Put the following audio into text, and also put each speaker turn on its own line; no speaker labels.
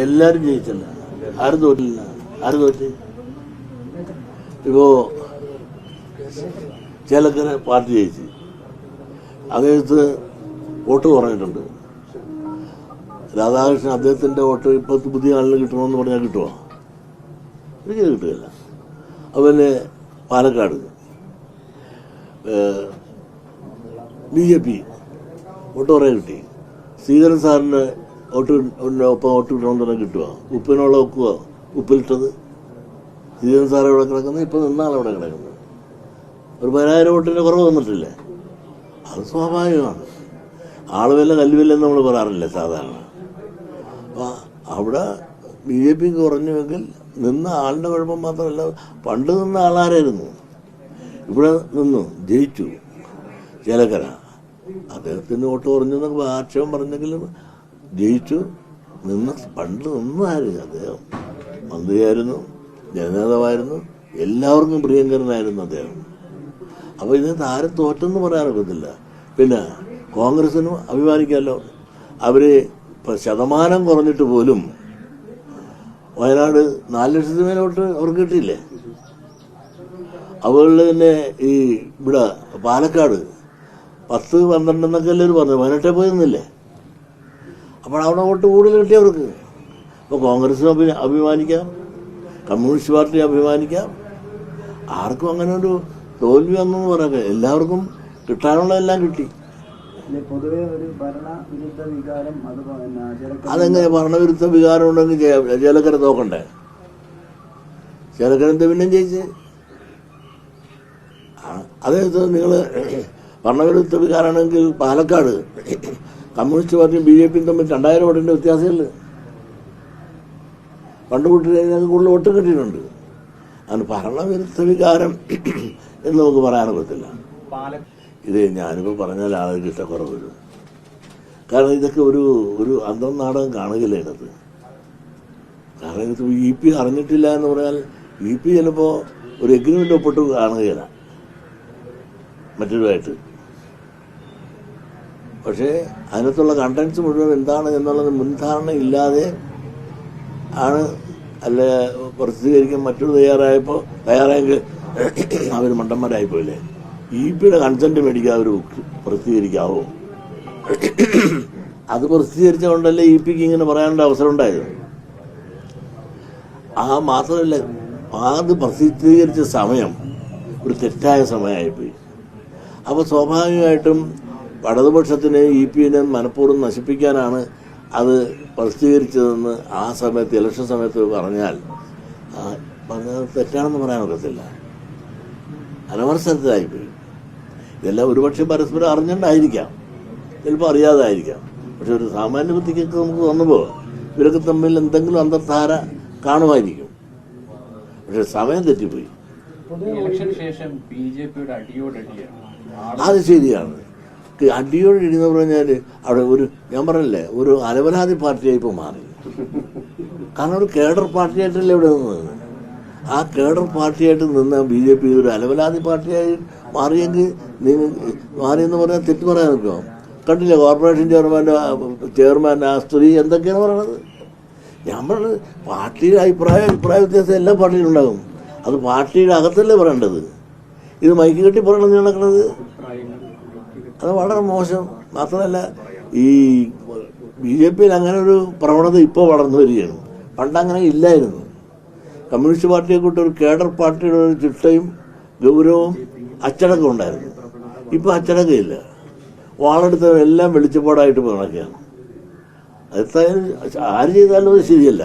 എല്ലാരും ജയിച്ചല്ല. ആര് തോറ്റില്ല ആര് തോറ്റ്? ഇപ്പോ ചേലക്കര പാർട്ടി ജയിച്ച്. അദ്ദേഹത്ത് വോട്ട് കുറഞ്ഞിട്ടുണ്ട്. രാധാകൃഷ്ണൻ അദ്ദേഹത്തിന്റെ വോട്ട് ഇപ്പോഴത്തെ പുതിയ ആളിന് കിട്ടണമെന്ന് പറഞ്ഞാൽ കിട്ടുമോ ഒരിക്കലും കിട്ടുകയില്ല. അതുപോലെ Palakkad. B J P vote കുറേ കിട്ടി. ശ്രീധരൻ സാറിന് വോട്ട് ഒപ്പം ഓട്ട് കിട്ടണമെന്ന് കിട്ടുക ഉപ്പിനുള്ള വെക്കുക ഉപ്പിലിട്ടത്. ഇതിന് സാർ ഇവിടെ കിടക്കുന്നത്? ഇപ്പം നിന്നാൾ ഇവിടെ കിടക്കുന്നത്. ഒരു പതിനായിരം വോട്ടിന്റെ കുറവ് വന്നിട്ടില്ലേ? അത് സ്വാഭാവികമാണ്. ആൾ വല്ല കല്ലുവല്ല നമ്മൾ പറയാറില്ലേ സാധാരണ. അപ്പം അവിടെ ബി ജെ പിക്ക് കുറഞ്ഞുവെങ്കിൽ നിന്ന ആളിന്റെ കുഴപ്പം മാത്രമല്ല പണ്ട് നിന്ന ആളാരായിരുന്നു? ഇവിടെ നിന്നു ജയിച്ചു. ചേലക്കര. അദ്ദേഹത്തിന് വോട്ട് കുറഞ്ഞു എന്നൊക്കെ ആക്ഷേപം പറഞ്ഞെങ്കിലും ജയിച്ചു നിന്ന് പണ്ട് നിന്നായിരുന്നു അദ്ദേഹം. മന്ത്രിയായിരുന്നു ജനനേതാവായിരുന്നു എല്ലാവർക്കും പ്രിയങ്കരനായിരുന്നു അദ്ദേഹം. അപ്പോൾ ഇതിനകത്ത് ആരും തോറ്റെന്ന് പറയാനൊക്കത്തില്ല പിന്നെ കോൺഗ്രസിനും അഭിമാനിക്കാമല്ലോ അവർ ശതമാനം കുറഞ്ഞിട്ട് പോലും വയനാട് നാല് ലക്ഷത്തിന് മേലോട്ട് അവർക്ക് കിട്ടിയില്ലേ? അതുപോലെ തന്നെ ഈ ഇവിടെ പാലക്കാട് പത്ത് പന്ത്രണ്ട് എന്നൊക്കെ എല്ലാവരും പറഞ്ഞു. പതിനെട്ടേ പോയി നിന്നില്ലേ അപ്പോൾ അവിടെ വോട്ട് കൂടുതൽ കിട്ടിയവർക്ക്? അപ്പോൾ കോൺഗ്രസിന് അഭി അഭിമാനിക്കാം കമ്മ്യൂണിസ്റ്റ് പാർട്ടി അഭിമാനിക്കാം. ആർക്കും അങ്ങനെ ഒരു തോൽവി വന്നെന്ന് പറയാം എല്ലാവർക്കും കിട്ടാനുള്ളതെല്ലാം കിട്ടി.
പൊതുവെ ഒരു വികാരം
അതെങ്ങനെ ഭരണവിരുദ്ധ വികാരം ഉണ്ടെങ്കിൽ ജലക്കര ചേലക്കര ചേലക്കര എന്താ പിന്നെ ജയിച്ച്? അതേ നിങ്ങൾ ഭരണവിരുദ്ധ വികാരമാണെങ്കിൽ പാലക്കാട് കമ്മ്യൂണിസ്റ്റ് പാർട്ടിയും ബി ജെ പിയും തമ്മിൽ രണ്ടായിരം വോട്ടിന്റെ വ്യത്യാസമില്ല. പണ്ട് കൂട്ടിനേക്കാൾ കൂടുതൽ വോട്ട് കിട്ടിയിട്ടുണ്ട്. അതിന് ഭരണവിരുദ്ധ വികാരം എന്ന് നമുക്ക് പറയാനൊക്കത്തില്ല ഇത് ഞാനിപ്പോൾ പറഞ്ഞാൽ ആളുകൾക്ക് ഇഷ്ടക്കുറവ് വരും. കാരണം ഇതൊക്കെ ഒരു ഒരു അന്തം നാടകം കാണുകയില്ല ഇതിനകത്ത്. കാരണം ഇത് ഇ പി അറിഞ്ഞിട്ടില്ല എന്ന് പറഞ്ഞാൽ ഇ പി ചിലപ്പോൾ ഒരു എഗ്രിമെന്റ് ഒപ്പിട്ട് കാണുകയില്ല. മറ്റൊരുമായിട്ട്. പക്ഷേ അതിനകത്തുള്ള കണ്ടൻസ് മുഴുവൻ എന്താണ് എന്നുള്ളത് മുൻധാരണ ഇല്ലാതെ ആണ് അല്ല പ്രസിദ്ധീകരിക്കാൻ മറ്റൊരു തയ്യാറായപ്പോൾ തയ്യാറായെങ്കിൽ അവർ മണ്ടന്മാരായി മണ്ടന്മാരായിപ്പോയില്ലേ? ഇ പിയുടെ കൺസെന്റ് മേടിക്കാതെ അവർ പ്രസിദ്ധീകരിക്കാവോ? അത് പ്രസിദ്ധീകരിച്ചുകൊണ്ടല്ലേ ഇ പിക്ക് ഇങ്ങനെ പറയാനുള്ള അവസരം ഉണ്ടായത്? ആ മാത്രമല്ല അത് പ്രസിദ്ധീകരിച്ച സമയം ഒരു തെറ്റായ സമയമായിപ്പോയി. അപ്പോൾ സ്വാഭാവികമായിട്ടും വലതുപക്ഷത്തിന് ഇ പിനെ മനഃപൂർവം നശിപ്പിക്കാനാണ് അത് പ്രസിദ്ധീകരിച്ചതെന്ന് ആ സമയത്ത് ഇലക്ഷൻ സമയത്ത് പറഞ്ഞാൽ പറഞ്ഞത് തെറ്റാണെന്ന് പറയാൻ ഒക്കത്തില്ല. അനവസരത്തിലായിപ്പോയി ഇതെല്ലാം ഒരുപക്ഷെ പരസ്പരം അറിഞ്ഞുകൊണ്ടായിരിക്കാം ചിലപ്പോൾ അറിയാതായിരിക്കാം. പക്ഷെ ഒരു സാമാന്യ ബുദ്ധിക്കൊക്കെ നമുക്ക് തോന്നുമ്പോൾ ഇവരൊക്കെ തമ്മിൽ എന്തെങ്കിലും അന്തർധാര കാണുമായിരിക്കും. പക്ഷെ സമയം തെറ്റിപ്പോയി. അത് ശരിയാണ്. അടിയോട് ഇടിയെന്ന് പറഞ്ഞാൽ അവിടെ ഒരു ഞാൻ പറഞ്ഞല്ലേ ഒരു അലവലാതി പാർട്ടിയായി ഇപ്പോൾ മാറി. കാരണം ഒരു കേഡർ പാർട്ടിയായിട്ടല്ലേ ഇവിടെ നിന്നത് ആ കേഡർ പാർട്ടിയായിട്ട് നിന്ന ബി ജെ പി ഒരു അലവലാതി പാർട്ടിയായി മാറിയെങ്കിൽ നിങ്ങൾ മാറിയെന്ന് പറഞ്ഞാൽ തെറ്റ് പറയാൻ നിൽക്കുമോ കണ്ടില്ലേ കോർപ്പറേഷൻ ചെയർമാന്റെ ചെയർമാൻ ആ സ്ത്രീ എന്തൊക്കെയാണ് പറയണത്? ഞാൻ പറഞ്ഞത് പാർട്ടിയുടെ അഭിപ്രായ അഭിപ്രായ വ്യത്യാസം എല്ലാ പാർട്ടിയിലുണ്ടാകും അത് പാർട്ടിയുടെ അകത്തല്ലേ പറയേണ്ടത്? ഇത് മൈക്ക് കെട്ടി പറയണമെന്ന് നടക്കുന്നത് അത് വളരെ മോശം. മാത്രമല്ല ഈ ബി ജെ പിയിൽ അങ്ങനെ ഒരു പ്രവണത ഇപ്പോൾ വളർന്നു വരികയാണ്. പണ്ട് അങ്ങനെ ഇല്ലായിരുന്നു. കമ്മ്യൂണിസ്റ്റ് പാർട്ടിയെ കൂട്ടി ഒരു കേഡർ പാർട്ടിയുടെ ഒരു ചിട്ടയും ഗൗരവവും അച്ചടക്കം ഉണ്ടായിരുന്നു. ഇപ്പോൾ അച്ചടക്കമില്ല. വാളെടുത്ത എല്ലാം വെളിച്ചപ്പാടായിട്ട് നടക്കുകയാണ് അത് ആര് ചെയ്താലും അത് ശരിയല്ല.